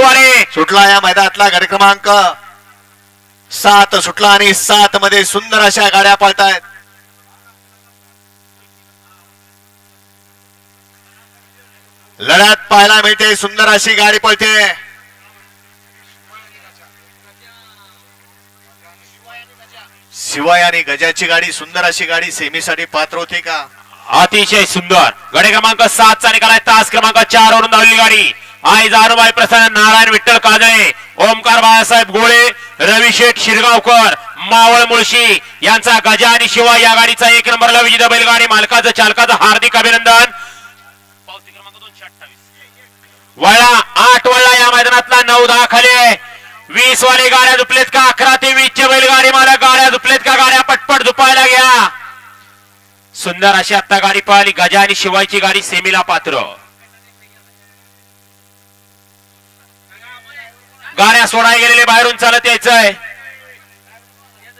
वाले सुटला या मैदानातला गाडी क्रमांक सात सुटला आणि सात मध्ये सुंदर अशा गाड्या पळतायत. लढत पाहायला मिळते सुंदर अशी गाडी पळते. शिवाय आणि गजाची गाडी सुंदर अशी गाडी सेमीसाठी पात्र होते का? अतिशय सुंदर. गडे क्रमांक सातचा निकालाय तास क्रमांक चार वरून धावलेली गाडी. आई जानुबाई प्रसन्न नारायण विठ्ठल काजळे ओमकार बाळासाहेब गोळे रवी शेठ शिरगावकर मावळ मुळशी यांचा गजा आणि शिवा या गाडीचा एक नंबरला विजेता बैलगाडी मालकाचं चालकाचं हार्दिक अभिनंदन. वळा आठ वळला या मैदानातला नऊ दहा खाली वीस वाले गाड्या झुपलेत का? अकरा ते वीस चे बैलगाडी मालक गाड्या झुपलेत का? गाड्या पटपट झुपायला घ्या. सुंदर अशी आता गाडी पळाली गजा आणि शिवायची गाडी सेमीला पात्र. गाड्या सोडाय गेलेले बाहेरून चालत यायचंय.